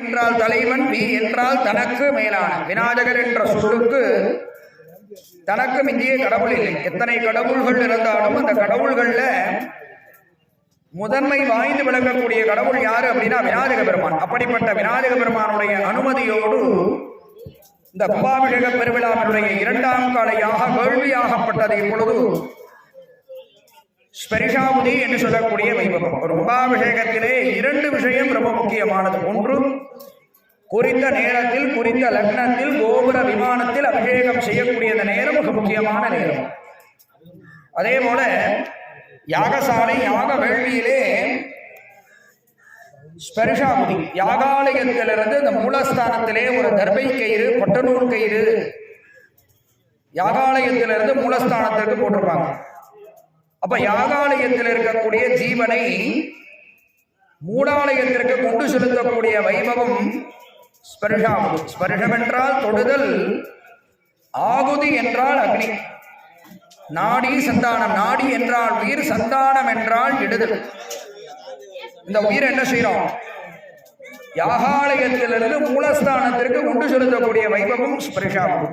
என்றால் தலைவன் வி என்றால் தனக்கு மேலான. விநாயகர் என்ற சொல்லுக்கு தனக்கு மிஞ்சிய கடவுள் இல்லை. எத்தனை கடவுள்கள் இருந்தாலும் அந்த கடவுள்கள்ல முதன்மை வாய்ந்து விளங்கக்கூடிய கடவுள் யாரு அப்படின்னா விநாயக பெருமான். அப்படிப்பட்ட விநாயக பெருமானுடைய அனுமதியோடு இந்த கும்பாபிஷேக பெருவிழாவினுடைய இரண்டாம் கால யாக வேள்வியாகப்பட்டது இப்பொழுது ஸ்பெரிஷாமுதி என்று சொல்லக்கூடிய வைபவம். ஒரு கும்பாபிஷேகத்திலே இரண்டு விஷயம் ரொம்ப முக்கியமானது. ஒன்று குறித்த நேரத்தில் குறித்த லக்னத்தில் கோபுர விமானத்தில் அபிஷேகம் செய்யக்கூடிய அந்த நேரம் மிக முக்கியமான நேரம். அதே போல யாகசாலை யாக வேள்வியிலே ஸ்பரிஷாபுதி யாகாலயத்திலிருந்து இந்த மூலஸ்தானத்திலே ஒரு தர்பை கயிறு பொட்டநூல் கயிறு யாகாலயத்திலிருந்து மூலஸ்தானத்திற்கு போட்டிருப்பாங்க. அப்ப யாகாலயத்தில் இருக்கக்கூடிய ஜீவனை மூலாலயத்திற்கு கொண்டு செலுத்தக்கூடிய வைபவம் ஸ்பர்ஷாகுதி ஸ்பர்ஷம் என்றால் தொடுதல் ஆகுதி என்றால் அக்னி. நாடி சந்தானம் நாடி என்றால் உயிர் சந்தானம் என்றால் இடுதல் இந்த உயிர் என்ன செய்யறோம்? யாகாலயத்திலிருந்து மூலஸ்தானத்திற்கு கொண்டு செலுத்தக்கூடிய வைபவம் ஸ்பர்ஷாகும்